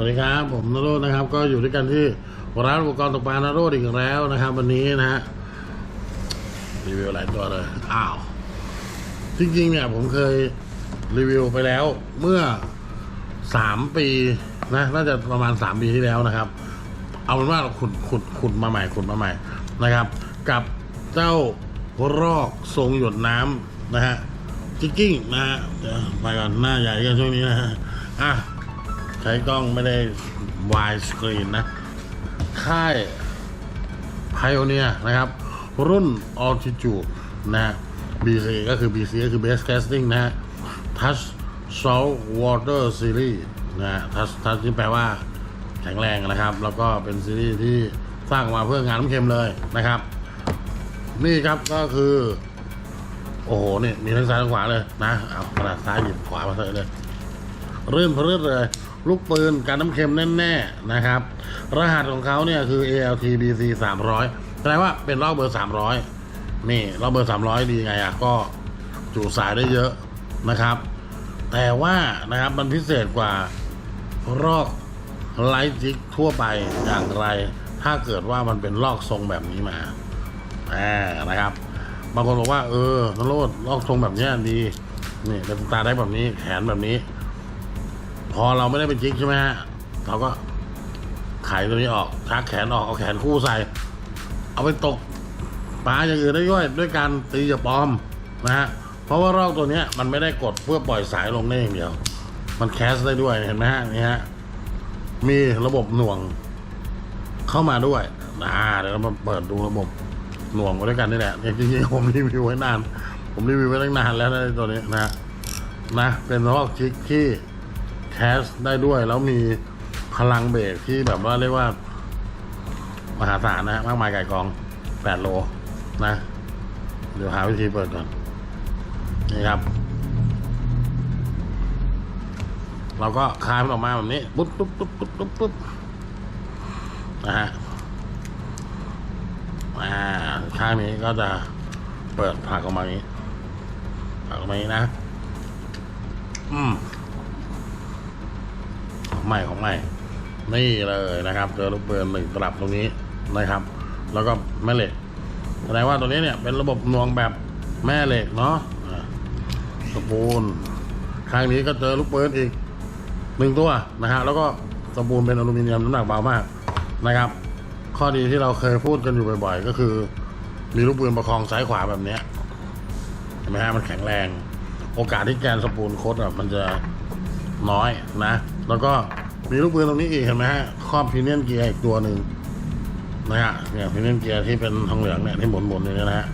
สวัสดีครับ ผมนโรจน์นะครับ ก็อยู่ด้วยกันที่ร้านอุปกรณ์ตกปลานโรจน์อีกแล้วนะครับ วันนี้นะฮะรีวิวหลายตัวเลยอ้าวจริงๆเนี่ยผมเคยรีวิวไปแล้ว เมื่อสามปีนะน่าจะประมาณสามปีที่แล้วนะครับ เอาเป็นว่าเราขุดขุดขุดมาใหม่ขุดมาใหม่นะครับ กับเจ้ารอกทรงหยดน้ำนะฮะจิกกิ้งนะฮะไปก่อนหน้าใหญ่กันช่วงนี้นะฮะอะ ใช้กล้องไม่ได้วายสกรีนนะ ค่ายไพโอเนียนะครับ รุ่น Altitude นะ BC ก็คือ BC ก็คือ Base Casting นะ Touch Salt Water Series นะฮะ Touch Touch ที่แปลว่าแข็งแรงนะครับ แล้วก็เป็นซีรีส์ที่สร้างมาเพื่องานน้ำเค็มเลยนะครับ นี่ครับก็คือ โอ้โหนี่มีทั้งซ้ายทั้งขวาเลยนะเอาขนาดซ้ายหยิบขวามาเลยเลย รื่นพรื่นเลย ลูกปืนการน้ำเค็มแน่ๆนะครับ รหัสของเขาเนี่ยคือ ALT BC 300แปลว่าเป็นรอบเบอร์ 300 นี่รอบเบอร์ 300 ดีไงอะก็จุสายได้เยอะนะครับ แต่ว่านะครับมันพิเศษกว่ารอกไลท์จิกทั่วไปอย่างไร ถ้าเกิดว่ามันเป็นลอกทรงแบบนี้มาอ่านะครับบางคนบอกว่าเออนโรดลอกทรงแบบนี้ดีนี่เป็นตาได้แบบนี้แขนแบบนี้ พอเราไม่ได้เป็นจิกใช่ไหมฮะเราก็ไขตัวนี้ออกชักแขนออกเอาแขนคู่ใส่ เอาไปตกปลาอย่างอื่นได้ด้วยด้วยการตีจะปลอมนะฮะเพราะว่ารอกตัวเนี้ยมันไม่ได้กดเพื่อปล่อยสายลงได้อย่างเดียว มันแคสได้ด้วยเห็นไหมฮะนี่ฮะมีระบบหน่วงเข้ามาด้วยอ่าเดี๋ยวเรามาเปิดดูระบบหน่วงไว้ด้วยกันนี่แหละจริงๆผมรีวิวไว้นาน ผมรีวิวไว้ตั้งนานแล้วนะตัวนี้นะฮะนะเป็นรอกจิกที่ แคสได้ด้วย แล้วมีพลังเบรกที่แบบว่าเรียกว่า มหาศาลนะฮะมากมายไก่กองแปดโลนะ เดี๋ยวหาวิธีเปิดก่อน นี่ครับ เราก็คลายมันออกมาแบบนี้ ปุ๊บปุ๊บปุ๊บปุ๊บปุ๊บปุ๊บนะฮะอ่าข้างนี้ก็จะเปิดผักออกมาอย่างนี้ผักออกมาอย่างนี้นะ อืม ใหม่ของใหม่ นี่เลยนะครับเจอลูกปืนหนึ่งตลับตรงนี้นะครับ แล้วก็แม่เหล็กแสดงว่าตัวนี้เนี่ยเป็นระบบนวงแบบแม่เหล็กเนาะสปูนข้างนี้ก็เจอลูกปืนอีกหนึ่งตัวนะฮะแล้วก็สปูนเป็นอลูมิเนียมน้ำหนักเบามากนะครับ ข้อดีที่เราเคยพูดกันอยู่บ่อย ๆ ก็คือ มีลูกปืนประคองซ้ายขวาแบบเนี้ยเห็นไหมฮะมันแข็งแรง โอกาสที่แกนสปูนโคตรอะมันจะน้อยนะ แล้วก็ มีลูกปืนตรงนี้อีกเห็นไหมฮะครอบพีเนียนเกียร์อีกตัวหนึ่งนะฮะเนี่ยพีเนียนเกียร์ที่เป็นทองเหลืองเนี่ยที่หมุนๆอยู่เนี่ยนะฮะ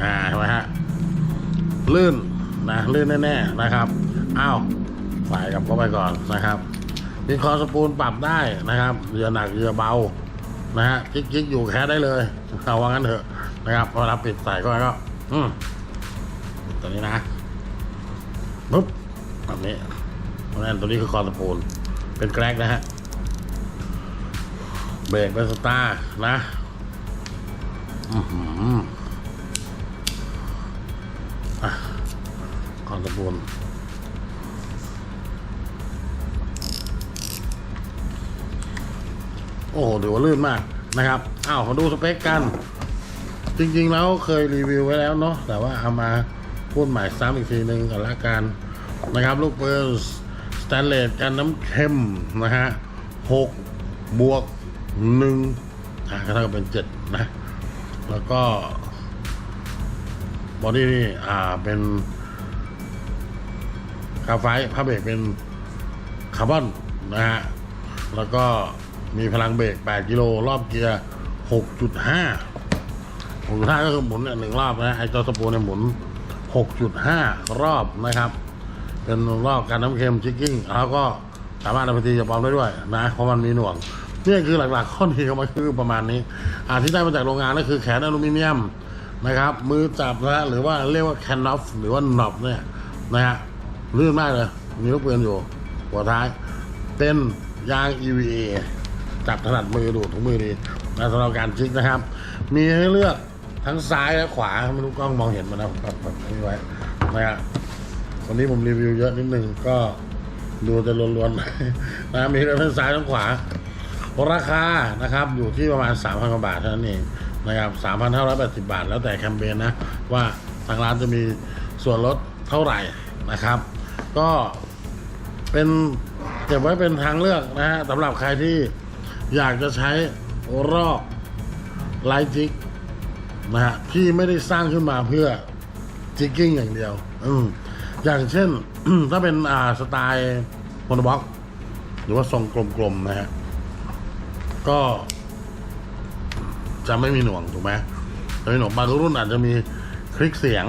อ่าเห็นไหมฮะลื่นนะลื่นแน่ๆนะครับอ้าวใส่กับเข้าไปก่อนนะครับมีคอสปูนปรับได้นะครับเหยื่อหนักเหยื่อเบานะฮะจิ๊กๆอยู่แค่ได้เลยเอาว่างั้นเถอะนะครับพอรับปิดใส่ก็ก็ อืมตัวนี้นะปุ๊บแบบนี้เพราะฉะนั้นตัวนี้คือคอสปูน เป็นแกรกนะฮะ เบรกเป็นสตาร์นะอือหืออะคอนสปูนโอ้โหถือว่าลื่นมากนะครับ อ้าวมาดูสเปคกัน จริงๆแล้วเคยรีวิวไว้แล้วเนาะ แต่ว่าเอามาพูดใหม่ซ้ำอีกทีหนึ่งกันละกันนะครับ ลูกปืน ตนเลสกันน้ำเค็มนะฮะหกบวกหนึ่งอะก็เท่ากับเป็นเจ็ดนะ แล้วก็บอดี้นี่อ่าเป็นคาไฟผ้าเบรกเป็นคาร์บอนนะฮะ แล้วก็มีพลังเบรก 8 กิโล รอบเกียร์ 6.5 6.5 ก็คือหมุนเนี่ยหนึ่งรอบนะไอ้เจ้าสปูนเนี่ยหมุน 6.5 รอบนะครับ เป็นรอบการน้ำเค็มชิกกิ้งแล้วก็สามารถเอาไปตีจะปลอมได้ด้วยนะเพราะมันมีหน่วงนี่คือหลักๆข้อดีของมันคือประมาณนี้อ่าที่ได้มาจากโรงงานก็คือแขนอลูมิเนียมนะครับ มือจับนะหรือว่าเรียกว่าแคนนอฟหรือว่าหนอบเนี่ยนะฮะลื่นมากเลยมีลูกปืนอยู่ หัวท้ายเป็นยาง EVA จับถนัดมือดูดถุงมือดีนะสำหรับการชิกนะครับ มีให้เลือกทั้งซ้ายและขวาไม่รู้กล้องมองเห็นมันนะแบบแบบนี้ไว้นะครับ วันนี้ผมรีวิวเยอะนิดนึงก็ดูจะล้วนๆนะมีทั้งซ้ายทั้งขวา ราคานะครับอยู่ที่ประมาณ 3,000กว่าบาทเท่านั้นเองนะครับ3,580 บาท แล้วแต่แคมเปญนะ ว่าทางร้านจะมีส่วนลดเท่าไหร่นะครับ ก็เป็นเก็บไว้เป็นทางเลือกนะฮะสำหรับใครที่อยากจะใช้รอกไลท์จิกนะฮะที่ไม่ได้สร้างขึ้นมาเพื่อจิกกิ้งอย่างเดียว อืม อย่างเช่น ถ้าเป็นอ่าสไตล์โมโนบ็อกหรือว่าทรงกลมๆนะฮะ ก็ จะไม่มีหน่วงถูกไหมจะไม่มีหน่วงบางรุ่นอาจจะมีคลิกเสียง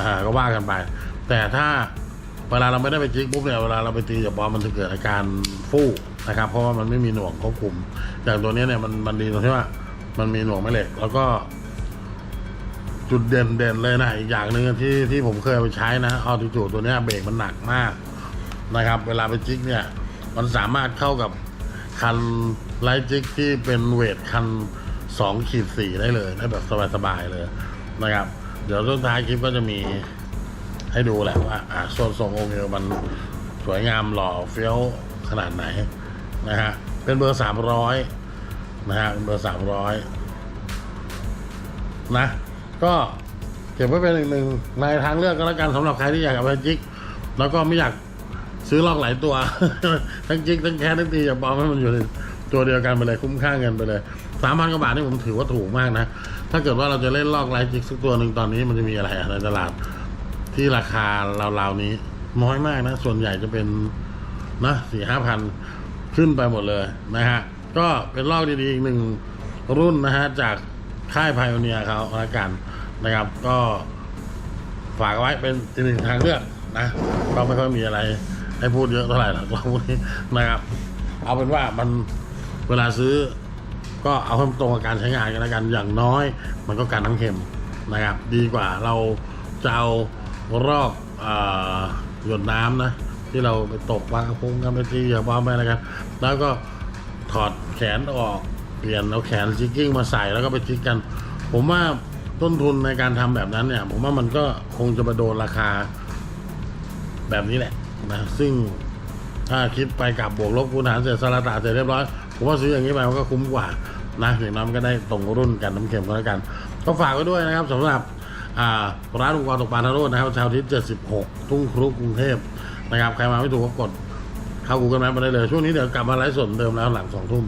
อ่า ก็ว่ากันไป แต่ถ้าเวลาเราไม่ได้ไปจิกปุ๊บเนี่ยเวลาเราไปตีกับบอลมันจะเกิดอาการฟู่นะครับ เพราะว่ามันไม่มีหน่วงควบคุม อย่างตัวนี้เนี่ยมันมันดีตรงที่ว่า มันมีหน่วงแม่เหล็ก แล้วก็ จุดเด่นเด่นเลยนะอีกอย่างหนึ่งที่ที่ผมเคยไปใช้นะออติจูดตัวนี้เบรกมันหนักมากนะครับ เวลาไปจิกเนี่ย มันสามารถเข้ากับคันไลท์จิกที่เป็นเวทคันสองขีดสี่ได้เลยได้แบบสบายๆเลยนะครับ เดี๋ยวต้นท้ายคลิปก็จะมีให้ดูแหละว่าอ่าส่วนทรงองค์เอวมันสวยงามหล่อเฟี้ยวขนาดไหนนะฮะเป็นเบอร์สามร้อยนะฮะเป็นเบอร์สามร้อยนะ ก็เก็บไว้เป็นอีกหนึ่งในทางเลือกก็แล้วกันสำหรับใครที่อยากเอาไปจิกแล้วก็ไม่อยากซื้อลอกหลายตัว ทั้งจิกทั้งแคสทั้งตีอยากบอมให้มันอยู่ในตัวเดียวกันไปเลยคุ้มค่าเงินไปเลยสามพันกว่าบาทนี่ผมถือว่าถูกมากนะ ถ้าเกิดว่าเราจะเล่นลอกไลท์จิกสักตัวหนึ่งตอนนี้มันจะมีอะไรในตลาด ที่ราคาราวๆนี้น้อยมากนะ ส่วนใหญ่จะเป็นนะสี่ห้าพันขึ้นไปหมดเลยนะฮะ ก็เป็นลอกดีๆอีกหนึ่งรุ่นนะฮะ จากค่ายไพโอเนียเขาละกัน นะครับ ก็ฝากไว้เป็นอีกหนึ่งทางเลือกนะก็ไม่ค่อยมีอะไร ให้พูดเยอะเท่าไหร่หรอกเราพวกนี้นะครับ เอาเป็นว่ามันเวลาซื้อ ก็เอาให้มตรงกับการใช้งานกันแล้วกันอย่างน้อย มันก็การน้ำเค็มนะครับ ดีกว่าเราจะเอารอกอหยดน้ำนะที่เราไปตกปลากระพงกันไปตีอย่าบ้าไปอะไรกันแล้วก็ถอดแขนออกเปลี่ยนเอาแขนจิกกิ้งมาใส่แล้วก็ไปจิกกัน ผมว่า ต้นทุนในการทำแบบนั้นเนี่ย ผมว่ามันก็คงจะมาโดนราคาแบบนี้แหละนะซึ่งถ้าคิดไปกับบวกลบคูณหารเสร็จสลัดตาเสร็จเรียบร้อย ผมว่าซื้ออย่างนี้ไปมันก็คุ้มกว่านะอย่างน้อยก็ได้ตรงรุ่นกันน้ำเค็มก็แล้วกัน ก็ฝากไว้ด้วยนะครับสำหรับร้านอุปกรณ์ตกปลาทาโร่นะครับชาวทิศ76 ทุ่งครุกรุงเทพนะครับใครมาไม่ถูกก็กดเข้ากูกิลแมปมาได้เลย ช่วงนี้เดี๋ยวกลับมาไลฟ์สดเดิมแล้วหลังสองทุ่ม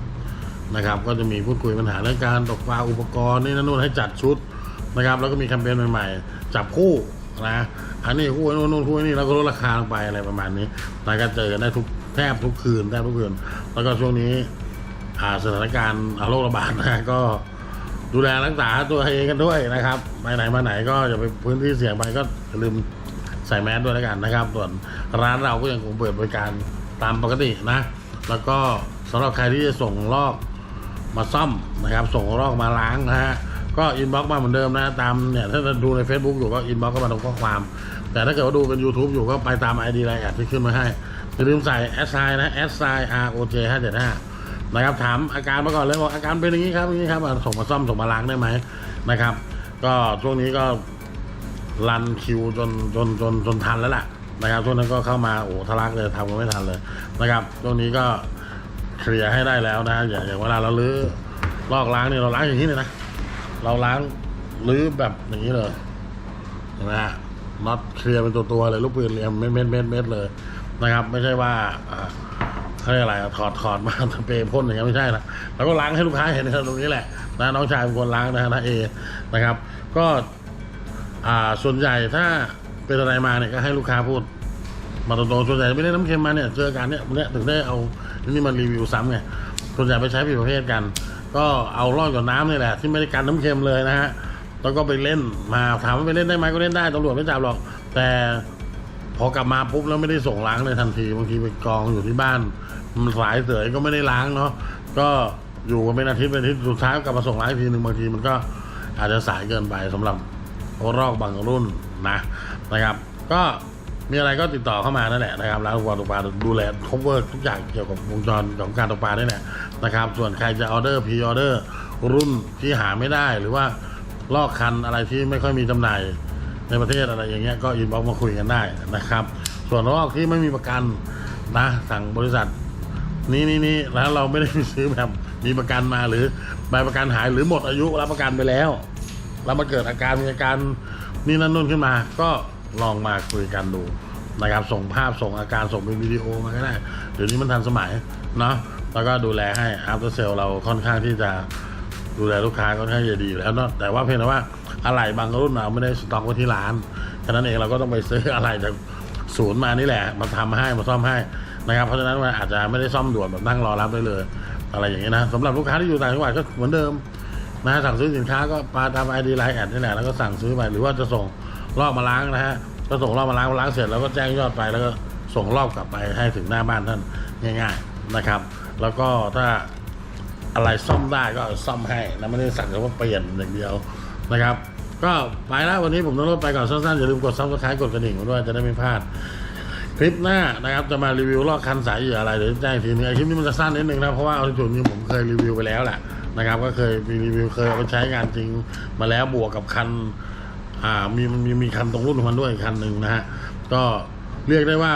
นะครับก็จะมีพูดคุยปัญหาเรื่องการตกปลาอุปกรณ์นี่นั่นนู่นให้จัดชุด นะครับ แล้วก็มีแคมเปญใหม่ๆ จับคู่นะอันนี้คู่นู่นนู่นคู่นี่แล้วก็ลดราคาลงไปอะไรประมาณนี้นะก็เจอกันได้ทุกแทบทุกคืนแทบทุกคืน แล้วก็ช่วงนี้สถานการณ์โรคระบาดนะก็ดูแลรักษาตัวเองกันด้วยนะครับไปไหนมาไหนก็อย่าไปพื้นที่เสี่ยงไปก็อย่าลืมใส่แมสด้วยแล้วกันนะครับ ส่วนร้านเราก็ยังคงเปิดบริการตามปกตินะ แล้วก็สำหรับใครที่จะส่งลอกมาซ่อมนะครับ ส่งลอกมาล้างนะฮะ ก็อินบ็อกมาเหมือนเดิมนะตามเนี่ยถ้าดูใน Facebook อยู่ก็อินบ็อกก็มาตรงข้อความ แต่ถ้าเกิดว่าดูเป็น YouTube อยู่ก็ไปตาม ID ไลน์แอดที่ขึ้นมาให้อย่าลืมใส่แอสไซนะแอสไซ R O J 5 7 5นะครับถามอาการมาก่อนเลยว่าอาการเป็นอย่างนี้ครับอย่างนี้ครับส่งมาซ่อมส่งมาล้างได้ไหมนะครับ ก็ช่วงนี้ก็รันคิวจนจนจนจนทันแล้วล่ะนะครับช่วงนั้นก็เข้ามาโอ้ทะลักเลยทำกันไม่ทันเลยนะครับช่วงนี้ก็เคลียร์ให้ได้แล้วนะอย่างอย่างเวลาเราลื้อลอกล้างเนี่ยเราล้างอย่างนี้เลยนะ เราล้างลื้อแบบอย่างนี้เลยเห็นไหมฮะน็อตเคลียร์เป็นตัวตัวๆเลยลูกปืนเรียมเม็ดเม็ดเม็ดเม็ดเลยนะครับ ไม่ใช่ว่าอ่าเขาเรียกอะไรถอดถอดมาสเปรย์พ่นอย่างเงี้ยไม่ใช่นะเราก็ล้างให้ลูกค้าเห็นนะครับตรงนี้แหละนะน้องชายเป็นคนล้างนะฮะนะเอนะครับ ก็อ่าส่วนใหญ่ถ้าเป็นอะไรมาเนี่ยก็ให้ลูกค้าพูด มาตรงๆส่วนใหญ่ไม่ได้น้ำเค็มมาเนี่ยเจอกันเนี่ยเนี่ยถึงได้เอานี่มารีวิวซ้ำไงส่วนใหญ่ไปใช้ผิดประเภทกัน ก็เอาลอกหยดน้ำนี่แหละที่ไม่ได้กันน้ำเค็มเลยนะฮะแล้วก็ไปเล่นมาถามว่าไปเล่นได้ไหมก็เล่นได้ตำรวจไม่จับหรอก แต่พอกลับมาปุ๊บแล้วไม่ได้ส่งล้างเลยทันทีบางทีไปกองอยู่ที่บ้านมันสายเสยก็ไม่ได้ล้างเนาะก็อยู่กันเป็นอาทิตย์เป็นอาทิตย์สุดท้ายกลับมาส่งล้างทีหนึ่งบางทีมันก็อาจจะสายเกินไปสำหรับรอกบางรุ่นนะนะครับ ก็ มีอะไรก็ติดต่อเข้ามานั่นแหละนะครับร้านอุปกรณ์ตกปลาดูแลครบเวอร์ทุกอย่างเกี่ยวกับวงจรของการตกปลานี่แหละนะครับ ส่วนใครจะออเดอร์พีออเดอร์รุ่นที่หาไม่ได้หรือว่าลอกคันอะไรที่ไม่ค่อยมีจำหน่ายในประเทศอะไรอย่างเงี้ยก็อินบ็อกมาคุยกันได้นะครับ ส่วนลอกที่ไม่มีประกันนะสั่งบริษัทนี้นี่นี่แล้วเราไม่ได้ซื้อแบบมีประกันมาหรือใบประกันหายหรือหมดอายุรับประกันไปแล้ว แล้วมาเกิดอาการมีอาการนี่นั่นนู่นขึ้นมาก็ ลองมาคุยกันดูนะครับส่งภาพส่งอาการส่งเป็นวิดีโอมาก็ได้เดี๋ยวนี้มันทันสมัยเนาะแล้วก็ดูแลให้ after sale เราค่อนข้างที่จะดูแลลูกค้าค่อนข้างจะดีแล้วเนาะแต่ว่าเพียงแต่ว่าอะไรบางรุ่นเราไม่ได้สต็อกไว้ที่ร้านฉะนั้นเองเราก็ต้องไปซื้ออะไรจากศูนย์มานี่แหละมาทำให้มาซ่อมให้นะครับ เพราะฉะนั้นมันอาจจะไม่ได้ซ่อมด่วนแบบนั่งรอรับได้เลย อะไรอย่างเงี้ยนะสำหรับลูกค้าที่อยู่ต่างจังหวัดก็เหมือนเดิมนะสั่งซื้อสินค้าก็ปาตามไอดีไลน์แอดนี่แหละแล้วก็สั่งซื้อไปหรือว่าจะส่ง รอบมาล้างนะฮะก็ส่งรอบมาล้างล้างเสร็จแล้วก็แจ้งยอดไปแล้วก็ส่งรอบกลับไปให้ถึงหน้าบ้านท่านง่าย ๆนะครับ แล้วก็ถ้าอะไรซ่อมได้ก็ซ่อมให้นะไม่ได้สั่งแต่ว่าเปลี่ยนอย่างเดียวนะครับ ก็ไปแล้ววันนี้ผมต้องรถไปก่อนสั้นๆอย่าลืมกดซับสไครต์กดกระดิ่งด้วยจะได้ไม่พลาดคลิปหน้านะครับจะมารีวิวลอกคันสายเหยื่ออะไรเดี๋ยวแจ้งอีกทีนึงไอ้คลิปนี้มันจะสั้นนิดนึงนะเพราะว่าเอาที่จุดนี้ผมเคยรีวิวไปแล้วแหละนะครับ ก็เคยมีรีวิวเคยเอาไปใช้งานจริงมาแล้วบวกกับคัน อ่ามีมันมีมีคันตรงรุ่นของมันด้วยคันหนึ่งนะฮะก็เรียกได้ว่า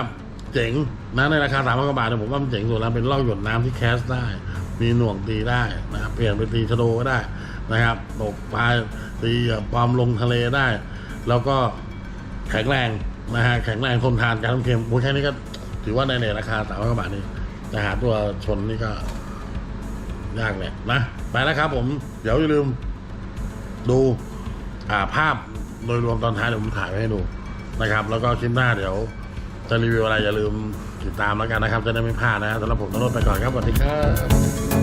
เจ๋งนะในราคาสามพันกว่าบาทเนี่ยผมว่ามันเจ๋งสุดแล้วเป็นลอกหยดน้ำที่แคสได้ มีหน่วงตีได้นะครับเปลี่ยนไปตีชโดก็ได้นะครับตกปลาตีปลอมลงทะเลได้ แล้วก็แข็งแรงนะฮะแข็งแรงทนทานการทำเค็มโอ้แค่นี้ก็ถือว่าในในราคาสามร้อยกว่าบาทนี่แต่หาตัวชนนี่ก็ยากแหละนะ ไปแล้วครับผม เดี๋ยวอย่าลืมดู อ่าภาพ โดยรวมตอนท้ายเดี๋ยวผมถ่ายไว้ให้ดูนะครับ แล้วก็คลิปหน้าเดี๋ยว จะรีวิวอะไรอย่าลืมติดตามแล้วกันนะครับ จะได้ไม่พลาดนะสำหรับผมต้องรถไปก่อนครับสวัสดีครับ